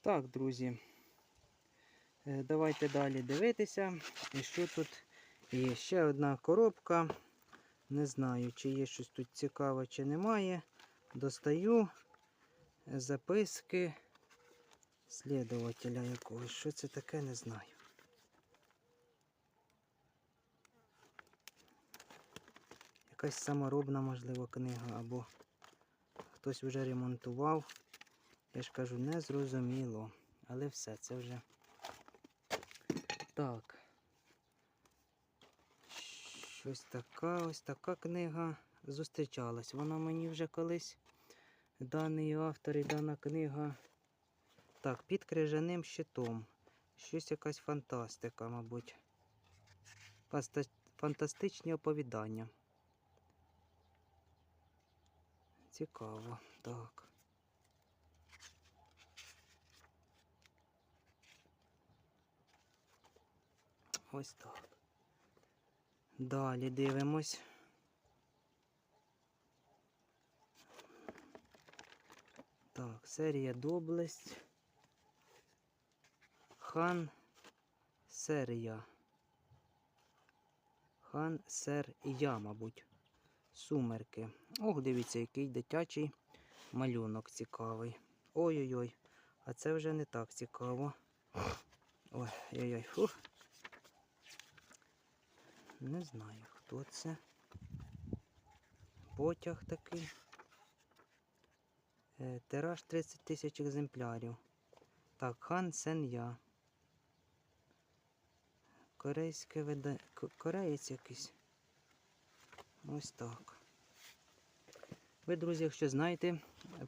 Так, друзі. е, Давайте далі дивитися. Що тут є? Ще одна коробка. Не знаю, чи є щось тут цікаве, чи немає. Достаю записки слідувателя якогось. Що це таке, не знаю. Якась саморобна, можливо, книга, або хтось вже ремонтував. Я ж кажу, не зрозуміло. Але все, це вже. Так. Щось така, ось така книга зустрічалась. Вона мені вже колись. Даний автор і дана книга. Так, під крижаним щитом. Щось якась фантастика, мабуть. Фантастичні оповідання. Цікаво, так. Ось так. Далі дивимось. Так, серія доблесть. Хан серія. Хан сер я, мабуть. Сумерки. Ох, дивіться, який дитячий малюнок цікавий. Ой-ой-ой. А це вже не так цікаво. Ой-ой-ой. Фух. Не знаю, хто це. Потяг такий. Е, Тираж 30 тисяч екземплярів. Так, хан Сен Я. Корейське вида... Кореєць якийсь. Ось так. Ви, друзі, якщо знаєте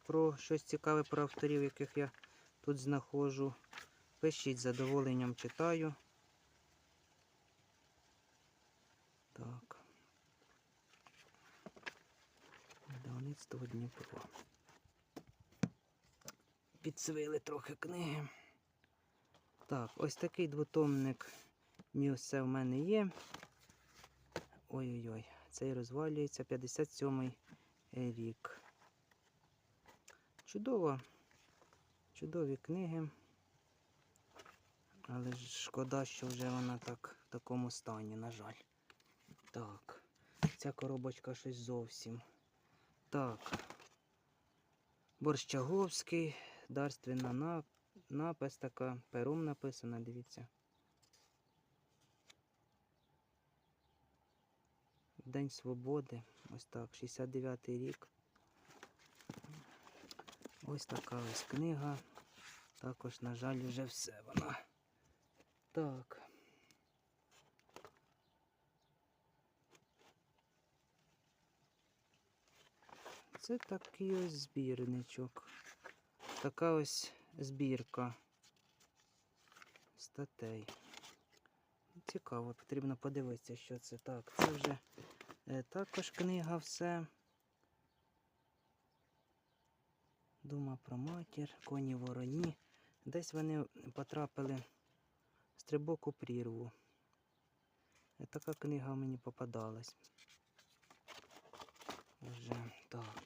про щось цікаве про авторів, яких я тут знаходжу, пишіть з задоволенням читаю. Так. Видавництво Дніпро. Підсвили трохи книги. Так, ось такий двотомник Мюсе в мене є. Ой-ой-ой, цей розвалюється 57-й рік. Чудово. Чудові книги. Але шкода, що вже вона так в такому стані, на жаль. Так, ця коробочка щось зовсім. Так. Борщаговський, дарственна напис така, пером написана, дивіться. День Свободи. Ось так, 69-й рік. Ось така ось книга. Також, на жаль, вже все вона. Так. Це такий ось збірничок. Така ось збірка статей. Цікаво, потрібно подивитися, що це. Так, це вже е, також книга все. Дума про матір, коні вороні. Десь вони потрапили стрибок у прірву. Е, Така книга мені попадалась. Вже так.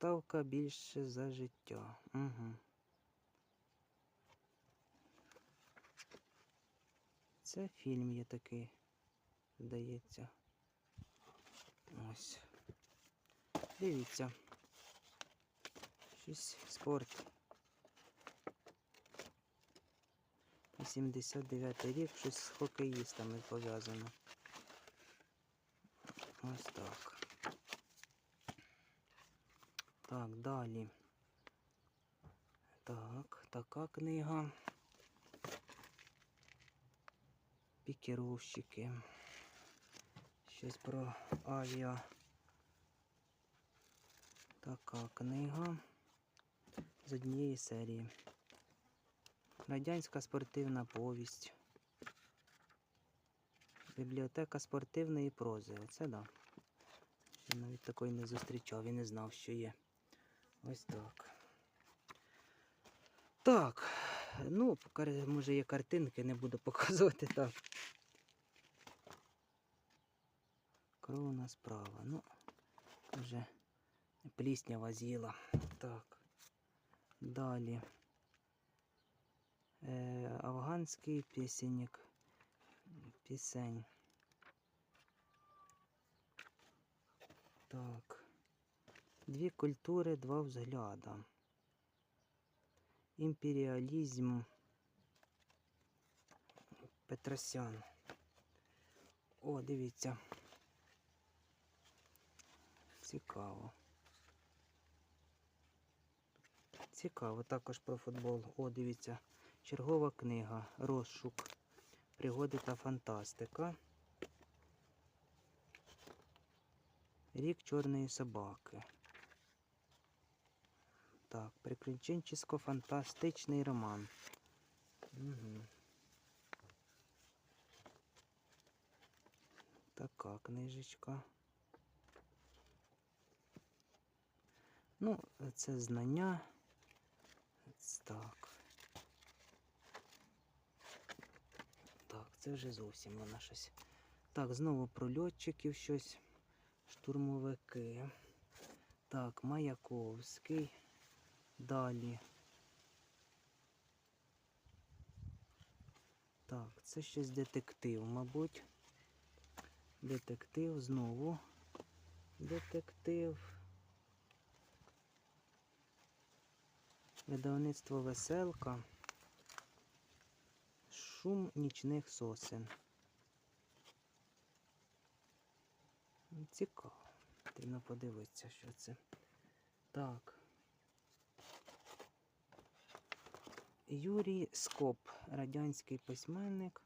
Ставка більше за життя. Угу. Це фільм є такий, здається. Ось. Дивіться. Щось спорт. 89 рік, щось з хокеїстами пов'язано. Ось так. Так, далі. Так, така книга. Пікіровщики. Щось про авіа. Така книга з однієї серії. Радянська спортивна повість. Бібліотека спортивної прози. Оце да. Навіть такої не зустрічав і не знав, що є. Ось так. Так. Ну, може є картинки, не буду показувати так. Кровна справа. Ну, вже пліснява з'їла. Так. Далі. Е, афганський пісенник. Пісень. Так. Дві культури, два взгляда. Імперіалізм. Петросян. О, дивіться. Цікаво. Цікаво також про футбол. О, дивіться. Чергова книга. Розшук. Пригоди та фантастика. Рік чорної собаки. Так, приключенческо-фантастичний роман. Угу. Така книжечка. Ну, це знання. Так. Так, це вже зовсім вона щось. Так, знову про льотчиків щось. Штурмовики. Так, Маяковський. Далі. Так, це щось детектив, мабуть. Детектив знову. Детектив. Видавництво веселка. Шум нічних сосен. Цікаво. Потрібно подивитися, що це. Так. Юрій Скоп, радянський письменник.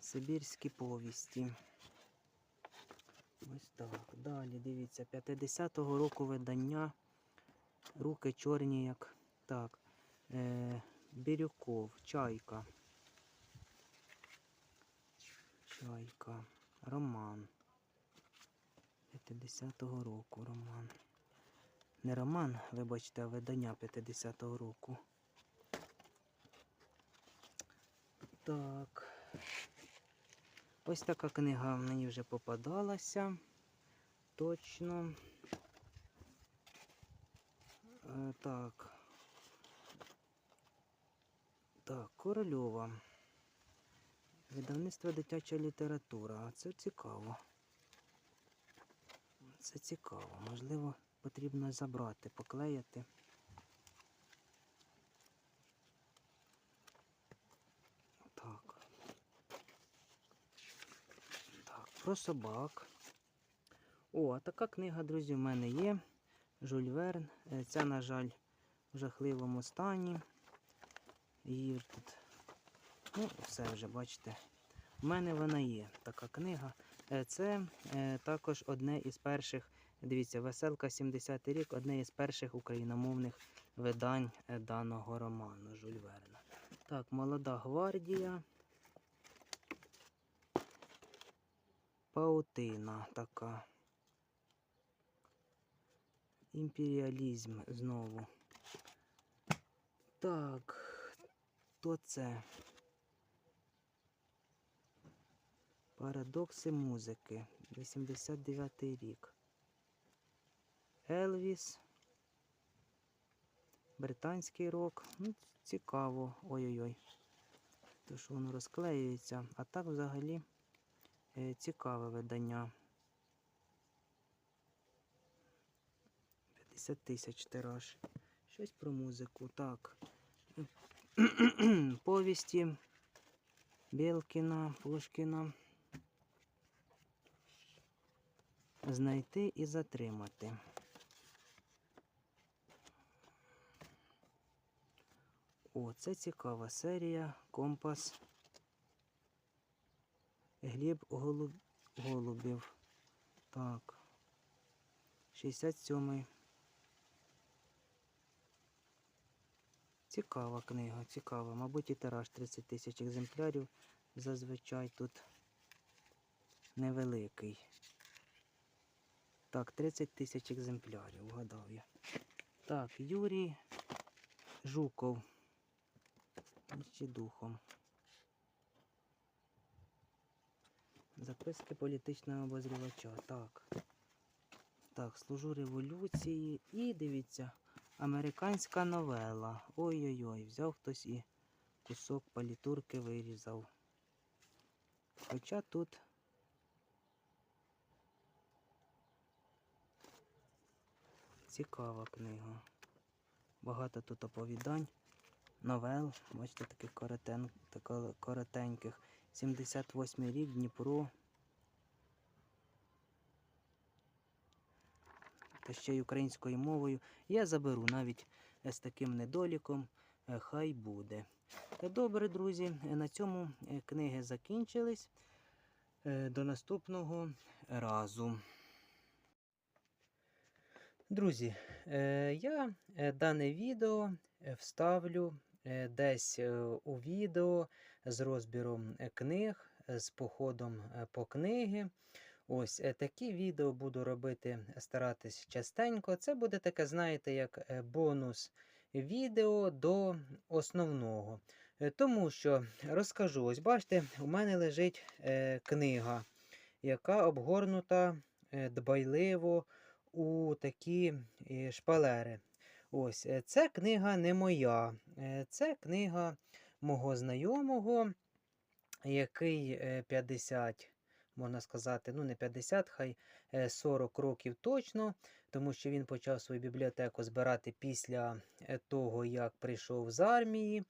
Сибірські повісті. Ось так. Далі дивіться, 50-го року видання. Руки чорні, як. Так. Е, Бірюков, чайка. Чайка. Роман. 50-го року роман. Не роман, вибачте, а видання 50-го року. Так. Ось така книга мені вже попадалася. Точно. Е, так. Так, Корольова. Видавництво дитяча література. А це цікаво. Це цікаво. Можливо, потрібно забрати, поклеїти. Так. Так, про собак. О, така книга, друзі, в мене є. Жюль Верн. Е, Ця, на жаль, в жахливому стані. Її тут. Ну, все вже, бачите. У мене вона є, така книга. Е, Це е, також одне із перших, дивіться, Веселка 70-й рік, одне із перших україномовних видань даного роману Жюль Верна. Так, молода гвардія. Паутина така. Імперіалізм знову. Так, то це. Парадокси музики. 89 рік. Елвіс. Британський рок. Ну, цікаво. Ой-ой-ой. То що воно розклеюється. А так взагалі цікаве видання. 50 тисяч тираж. Щось про музику. Так. Повісті Білкіна, Пушкіна. Знайти і затримати. О, це цікава серія. Компас. Гліб Голуб... Голубів. Так. 67-й. Цікава книга, цікава. Мабуть, і тираж 30 тисяч екземплярів. Зазвичай тут невеликий. Так, 30 тисяч екземплярів, вгадав я. Так, Юрій Жуков. Ще духом. Записки політичного обозрівача. Так. Так, служу революції. І дивіться, Американська новела. Ой-ой-ой, взяв хтось і кусок палітурки вирізав. Хоча тут цікава книга. Багато тут оповідань, новел. Бачите, таких коротен, коротеньких. 78 рік, Дніпро. Та ще й українською мовою. Я заберу навіть е, з таким недоліком. е, Хай буде. Е, Добре, друзі, е, на цьому книги закінчились. До наступного разу. Друзі, я дане відео вставлю десь е, у відео з розбіром е, книг, е, з походом е, по книги. Ось е, такі відео буду робити, старатись частенько. Це буде таке, знаєте, як е, бонус відео до основного. Е, Тому що розкажу, ось бачите, у мене лежить е, книга, яка обгорнута е, дбайливо у такі е, шпалери. Ось, е, це книга не моя. Е, Це книга мого знайомого, який е, 50, можна сказати, ну не 50, хай е, 40 років точно, тому що він почав свою бібліотеку збирати після е, того, як прийшов з армії,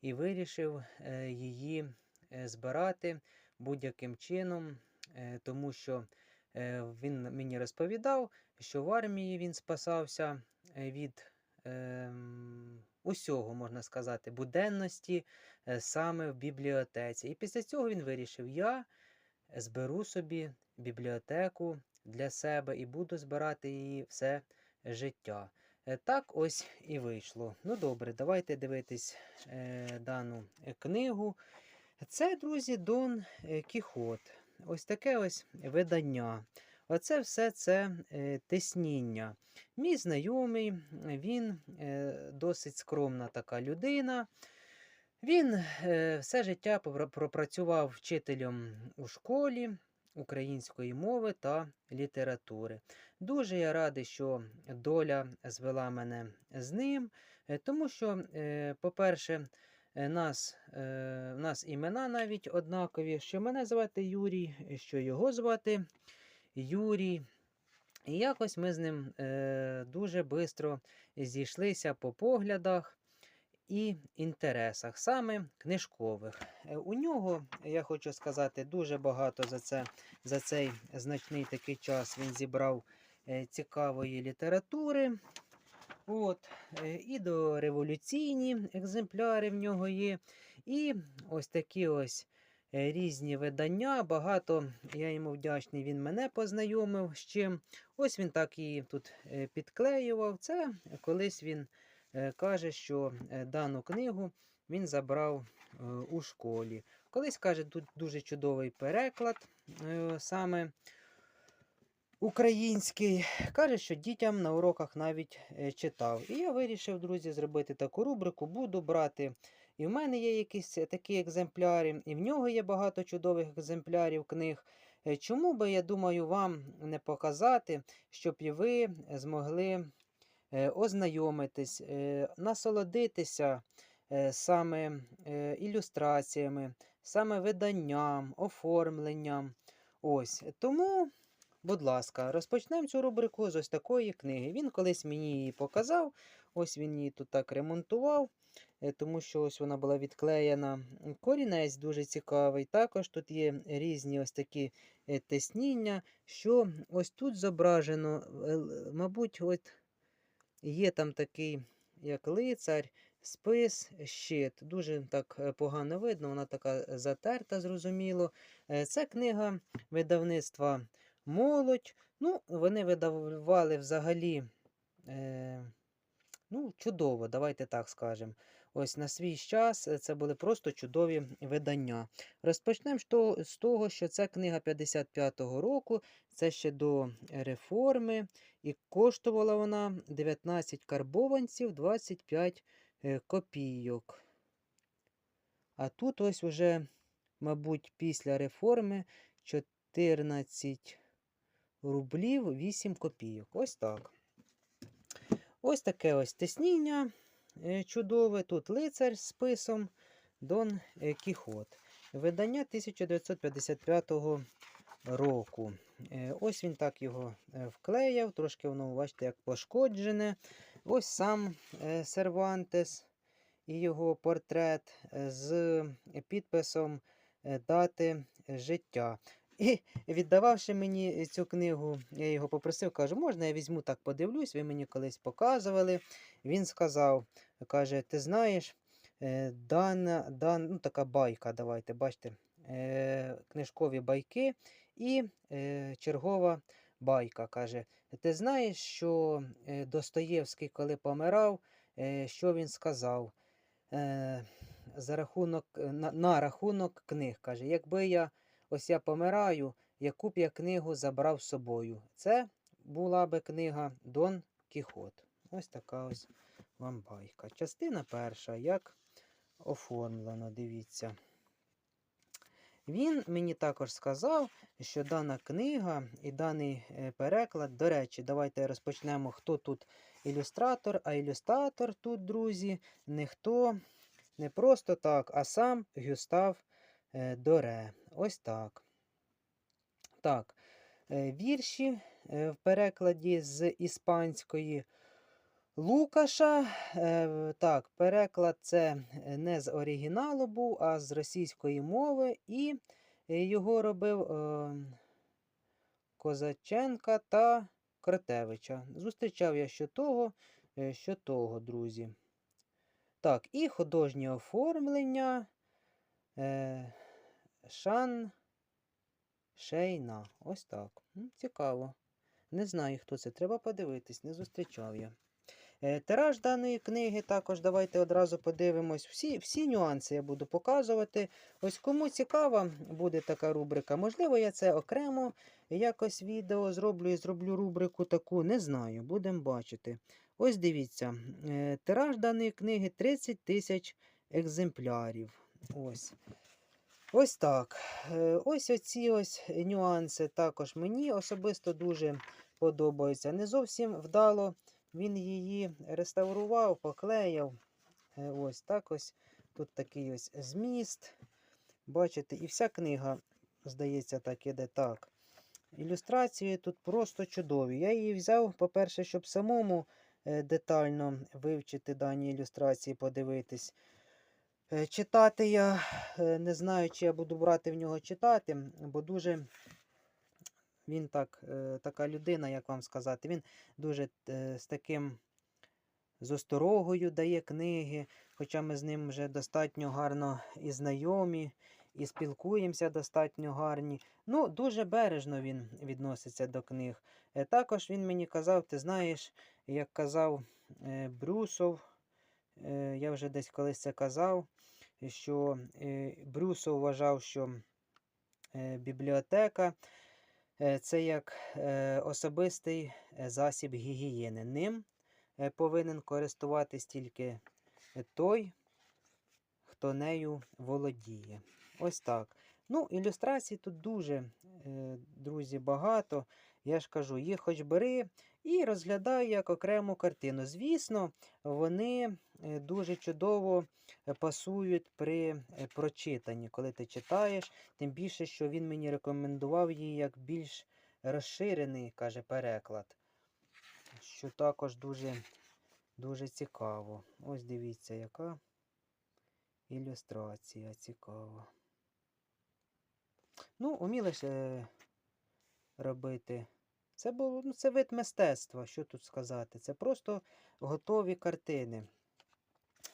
і вирішив е, її е, збирати будь-яким чином, е, тому що е, він мені розповідав, що в армії він спасався е, від ем, усього, можна сказати, буденності е, саме в бібліотеці. І після цього він вирішив: я зберу собі бібліотеку для себе і буду збирати її все життя. Е, Так ось і вийшло. Ну добре, давайте дивитись е, дану е, книгу. Це, друзі, Дон е, Кіхот. Ось таке ось видання. Оце все це е, тисніння. Мій знайомий, він е, досить скромна така людина. Він е, все життя пропрацював вчителем у школі української мови та літератури. Дуже я радий, що доля звела мене з ним, тому що, по-перше, нас, нас імена навіть однакові, що мене звати Юрій, що його звати Юрій. І якось ми з ним е, дуже швидко зійшлися по поглядах і інтересах, саме книжкових. Е, У нього, я хочу сказати, дуже багато за, це, за цей значний такий час він зібрав е, цікавої літератури. От, е, і до революційні екземпляри в нього є. І ось такі ось різні видання. Багато я йому вдячний, він мене познайомив з чим. Ось він так її тут е, підклеював. Це колись він е, каже, що е, дану книгу він забрав е, у школі. Колись каже, тут дуже чудовий переклад е, саме український. Каже, що дітям на уроках навіть е, читав. І я вирішив, друзі, зробити таку рубрику. Буду брати. І в мене є якісь е, такі екземпляри, і в нього є багато чудових екземплярів книг. Е, Чому би, я думаю, вам не показати, щоб і ви змогли е, ознайомитись, насолодитися саме ілюстраціями, саме виданням, оформленням. Ось тому, будь ласка, розпочнемо цю рубрику з ось такої книги. Він колись мені її показав. Ось він її тут так ремонтував, тому що ось вона була відклеєна. Корінець дуже цікавий. Також тут є різні ось такі е, тисніння, що ось тут зображено, е, мабуть, от є там такий, як лицар, спис, щит. Дуже так е, погано видно, вона така затерта, зрозуміло. Е, Це книга видавництва Молодь. Ну, вони видавали взагалі. Е, Ну, чудово, давайте так скажемо. Ось на свій час е, це були просто чудові видання. Розпочнемо з того- що це книга 55-го року, це ще до реформи, і коштувала вона 19 карбованців 25 е, копійок. А тут ось уже, мабуть, після реформи 14 рублів 8 копійок. Ось так. Ось таке ось тисніння чудове. Тут лицар з списом Дон е, Кіхот. Видання 1955 року. Е, Ось він так його е, вклеяв, трошки воно, бачите, як пошкоджене. Ось сам е, Сервантес і його портрет е, з підписом е, дати життя. І віддававши мені цю книгу, я його попросив, кажу, можна я візьму так подивлюсь, ви мені колись показували. Він сказав, каже, ти знаєш, е, дана, дан, ну, така байка, давайте, бачите, е, книжкові байки і е, чергова байка. Каже, ти знаєш, що Достоєвський, коли помирав, що він сказав? За рахунок, на, на рахунок книг. Каже, якби я ось я помираю, яку б я книгу забрав з собою. Це була би книга Дон Кіхот. Ось така ось вам байка. Частина перша, як оформлено, дивіться. Він мені також сказав, що дана книга і даний е, переклад, до речі, давайте розпочнемо, хто тут ілюстратор, а ілюстратор тут, друзі, не хто, не просто так, а сам Гюстав е, Доре. Ось так. Так, е, вірші е, в перекладі з іспанської Лукаша. Е, Так, переклад це не з оригіналу був, а з російської мови. І його робив Козаченка та Кратевича. Зустрічав я що того, що того, друзі. Так, і художнє оформлення. Шан Шейна. Ось так. Цікаво. Не знаю, хто це. Треба подивитись, не зустрічав я. Е, Тираж даної книги також давайте одразу подивимось. Всі, всі нюанси я буду показувати. Ось кому цікава буде така рубрика. Можливо, я це окремо якось відео зроблю і зроблю рубрику таку. Не знаю, будемо бачити. Ось дивіться. е, Тираж даної книги 30 тисяч екземплярів. Ось. Ось так. Е, Ось оці ось нюанси також мені особисто дуже подобаються. Не зовсім вдало він її реставрував, поклеяв. Е, Ось так ось. Тут такий ось зміст. Бачите, і вся книга, здається, так іде так. Ілюстрації тут просто чудові. Я її взяв, по-перше, щоб самому е, детально вивчити дані ілюстрації, подивитись. Е, Читати я е, не знаю, чи я буду брати в нього читати, бо дуже він так, е, така людина, як вам сказати, він дуже з таким з осторогою дає книги, хоча ми з ним вже достатньо гарно і знайомі, і спілкуємося достатньо гарні. Ну, дуже бережно він відноситься до книг. Також він мені казав, ти знаєш, як казав Брюсов, я вже десь колись це казав, що Брюсо Брюсов вважав, що е, бібліотека е, це як е, особистий е, засіб гігієни. Ним е, повинен користуватись тільки е, той, хто нею володіє. Ось так. Ну, ілюстрацій тут дуже, е, друзі, багато. Я ж кажу, їх хоч бери і розглядай як окрему картину. Звісно, вони е, дуже чудово е, пасують при прочитанні, коли ти читаєш. Тим більше, що він мені рекомендував її як більш розширений, каже, переклад. Що також дуже, дуже цікаво. Ось дивіться, яка ілюстрація цікава. Ну, уміли е, робити. Це було, ну, це вид мистецтва, що тут сказати. Це просто готові картини.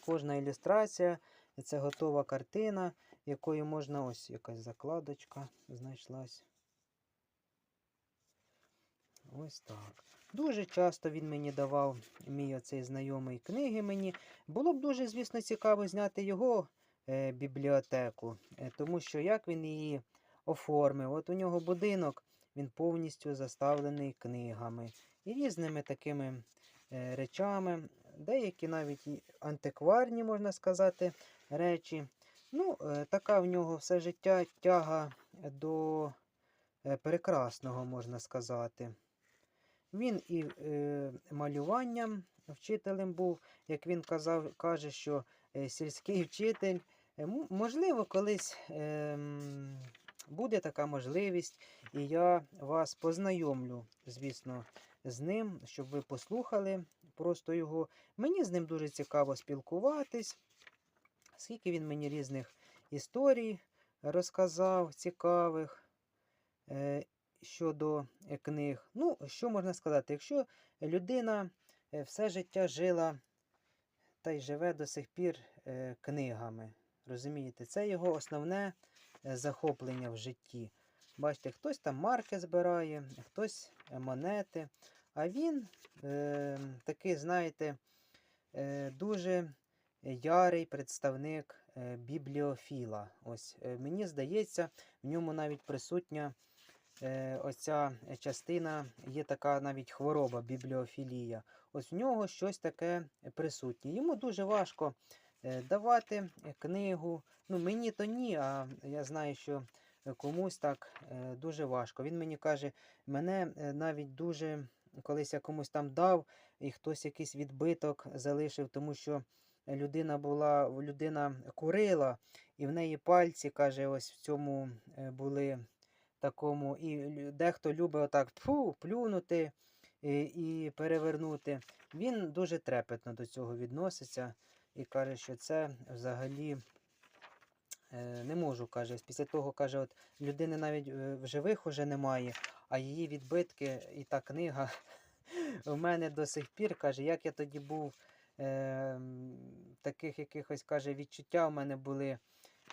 Кожна ілюстрація це готова картина, якою можна ось якась закладочка знайшлась. Ось так. Дуже часто він мені давав, мій оцей знайомий книги мені. Було б дуже, звісно, цікаво зняти його е, бібліотеку, е, тому що як він її оформив. От у нього будинок, він повністю заставлений книгами і різними такими е, речами, деякі навіть антикварні, можна сказати, речі. Ну, е, така в нього все життя тяга до е, прекрасного, можна сказати. Він і малюванням вчителем був, як він казав, каже, що сільський вчитель. Можливо, колись ем, буде така можливість, і я вас познайомлю, звісно, з ним, щоб ви послухали просто його. Мені з ним дуже цікаво спілкуватись, скільки він мені різних історій розказав, цікавих е, щодо книг. Ну, що можна сказати, якщо людина е, все життя жила та й живе до сих пір е, книгами, розумієте, це його основне захоплення в житті. Бачите, хтось там марки збирає, хтось е, монети, а він е, такий, знаєте, е, дуже ярий представник е, бібліофіла. Ось е, мені здається, в ньому навіть присутня е, оця частина, є така навіть хвороба, бібліофілія. Ось в нього щось таке присутнє. Йому дуже важко е, давати е, книгу. Ну, мені то ні, а я знаю, що е, комусь так е, дуже важко. Він мені каже, мене е, навіть дуже колись я комусь там дав, і хтось якийсь відбиток залишив, тому що людина була, людина курила, і в неї пальці, каже, ось в цьому е, були такому, і дехто любить отак фу, плюнути і, і перевернути. Він дуже трепетно до цього відноситься і каже, що це взагалі е, не можу, каже. Після того каже, от людини навіть е, в живих уже немає, а її відбитки і та книга в мене до сих пір каже, як я тоді був. Е, таких якихось каже відчуття в мене були е,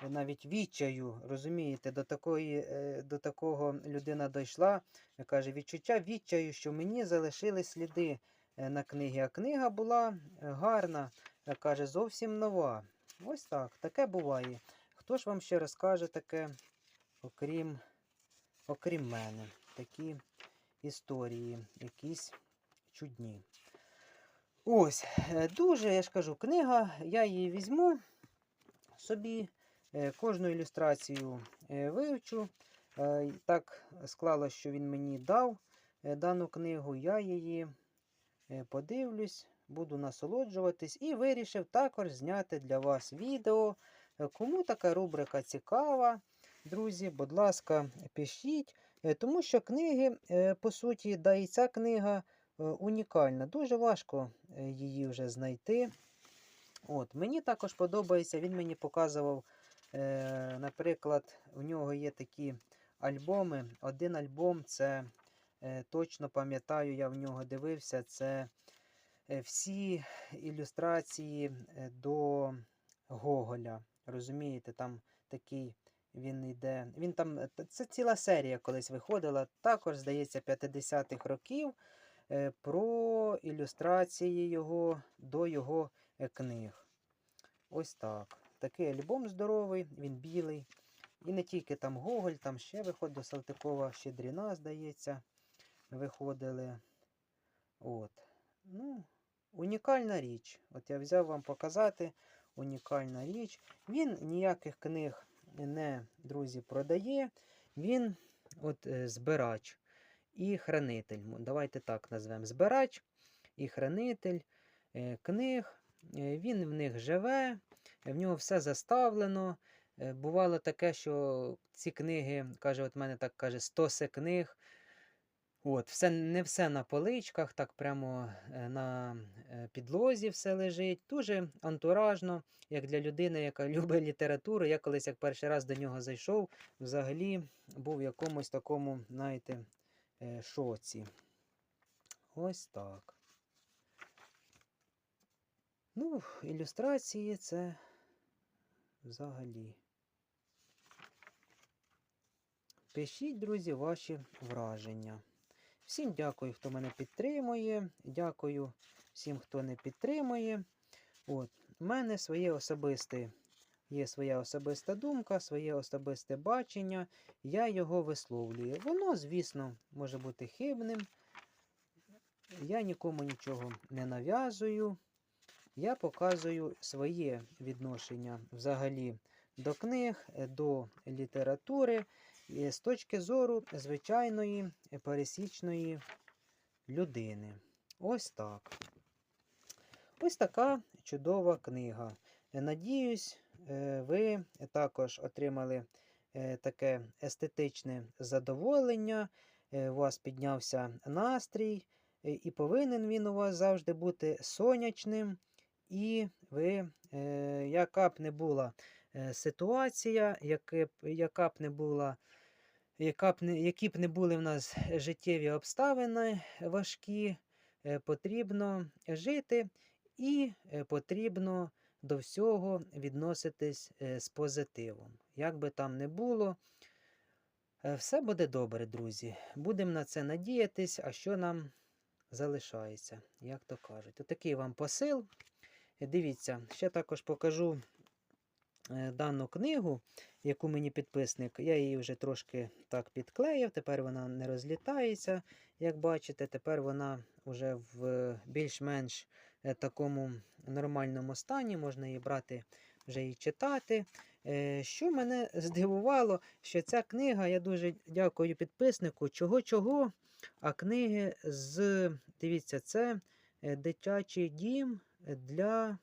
навіть відчаю, розумієте, до такої, до такого людина дійшла. Каже, відчуття відчаю, що мені залишили сліди на книгі. А книга була гарна, каже, зовсім нова. Ось так, таке буває. Хто ж вам ще розкаже таке, окрім, окрім мене, такі історії, якісь чудні. Ось, е, дуже, я ж кажу, книга, я її візьму собі, е, кожну ілюстрацію е, вивчу. Е, Так склалося, що він мені дав е, дану книгу, я її е, подивлюсь, буду насолоджуватись і вирішив також зняти для вас відео. Е, Кому така рубрика цікава, друзі, будь ласка, пишіть, Е, тому що книги, е, по суті, да і ця книга унікальна. Дуже важко її вже знайти. От, мені також подобається, він мені показував, наприклад, в нього є такі альбоми. Один альбом це точно пам'ятаю, я в нього дивився. Це всі ілюстрації е, до Гоголя. Розумієте, там такий він йде. Він там, е, це ціла серія колись виходила, також, здається, 50-х років е, про ілюстрації його до його е, книг. Ось так. Такий альбом здоровий, він білий. І не тільки там Гоголь, там ще виходить до Салтикова Щедріна, здається, виходили. От. Ну, унікальна річ. От я взяв вам показати. Унікальна річ. Він ніяких книг не, друзі, продає. Він от е, збирач і хранитель. Давайте так назвемо. Збирач і хранитель е, книг. Е, Він в них живе, в нього все заставлено. Бувало таке, що ці книги, каже, от мене так каже, стоси книг. От, все, не все на поличках, так прямо е, на е, підлозі все лежить. Дуже антуражно, як для людини, яка любить літературу. Я колись як перший раз до нього зайшов, взагалі був в якомусь такому, знаєте, е, шоці. Ось так. Ну, ілюстрації це взагалі. Пишіть, друзі, ваші враження. Всім дякую, хто мене підтримує. Дякую всім, хто не підтримує. От, у мене своє особисте, є своя особиста думка, своє особисте бачення. Я його висловлюю. Воно, звісно, може бути хибним. Я нікому нічого не нав'язую. Я показую своє відношення взагалі до книг, до літератури з точки зору звичайної е, пересічної людини. Ось так. Ось така чудова книга. Е, Надіюсь, е, ви також отримали е, таке естетичне задоволення, е, у вас піднявся настрій, е, і повинен він у вас завжди бути сонячним. І ви, е, яка б не була е, ситуація, яке б, яка б не була, яка б не, які б не були в нас життєві обставини важкі, е, потрібно жити і е, потрібно до всього відноситись е, з позитивом. Як би там не було, е, все буде добре, друзі. Будемо на це надіятись, а що нам залишається, як то кажуть. Отакий вам посил. Е, Дивіться, ще також покажу е, дану книгу, яку мені підписник. Я її вже трошки так підклеїв, тепер вона не розлітається, як бачите. Тепер вона вже в більш-менш е, такому нормальному стані, можна її брати вже і читати. Е, Що мене здивувало, що ця книга, я дуже дякую підписнику, чого-чого, а книги з, дивіться, це е, дитячий дім для.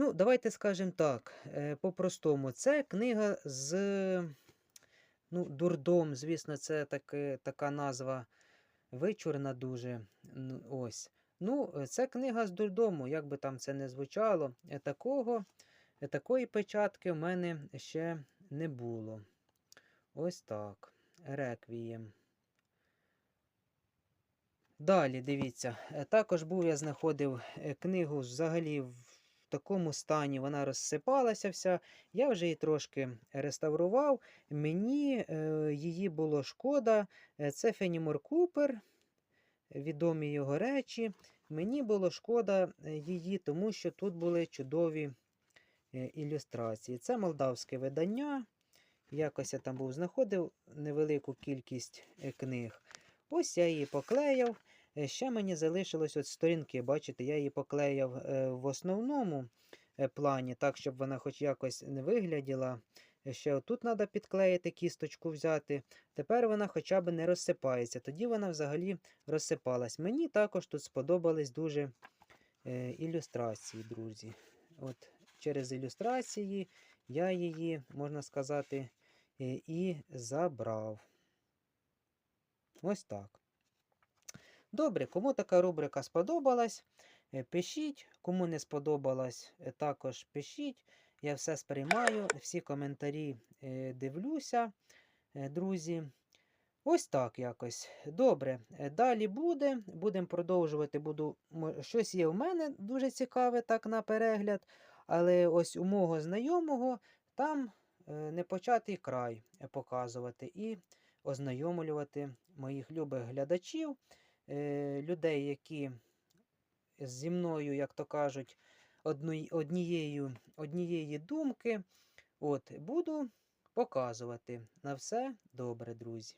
Ну, давайте скажемо так, е, по-простому, це книга з ну, дурдом, звісно, це таки, така назва вичурна дуже. Ось. Ну, е, це книга з дурдому, як би там це не звучало. е, Такого, е, такої печатки в мене ще не було. Ось так. Реквієм. Далі, дивіться, е, також був я знаходив е, книгу взагалі такому стані, вона розсипалася вся. Я вже її трошки реставрував. Мені е, її було шкода. Е, Це Фенімор Купер, відомі його речі. Мені було шкода е, її, тому що тут були чудові ілюстрації. Це молдавське видання. Якось я там був знаходив невелику кількість книг. Ось я її поклеяв. Е, Ще мені залишилось от сторінки, бачите, я її поклеяв е, в основному е, плані, так, щоб вона хоч якось не вигляділа. Ще отут треба підклеїти, кісточку взяти. Тепер вона хоча б не розсипається. Тоді вона взагалі розсипалась. Мені також тут сподобались дуже ілюстрації, друзі. От Через ілюстрації я її, можна сказати, і забрав. Ось так. Добре, кому така рубрика сподобалась, е, пишіть. Кому не сподобалась, е, також пишіть. Я все сприймаю, всі коментарі е, дивлюся, друзі. Ось так якось. Добре. Далі буде. Будемо продовжувати. Буду... Щось є в мене дуже цікаве так на перегляд. Але ось у мого знайомого там непочатий край показувати і ознайомлювати моїх любих глядачів, людей, які зі мною, як то кажуть, однією, однієї думки. От, буду показувати. На все добре, друзі.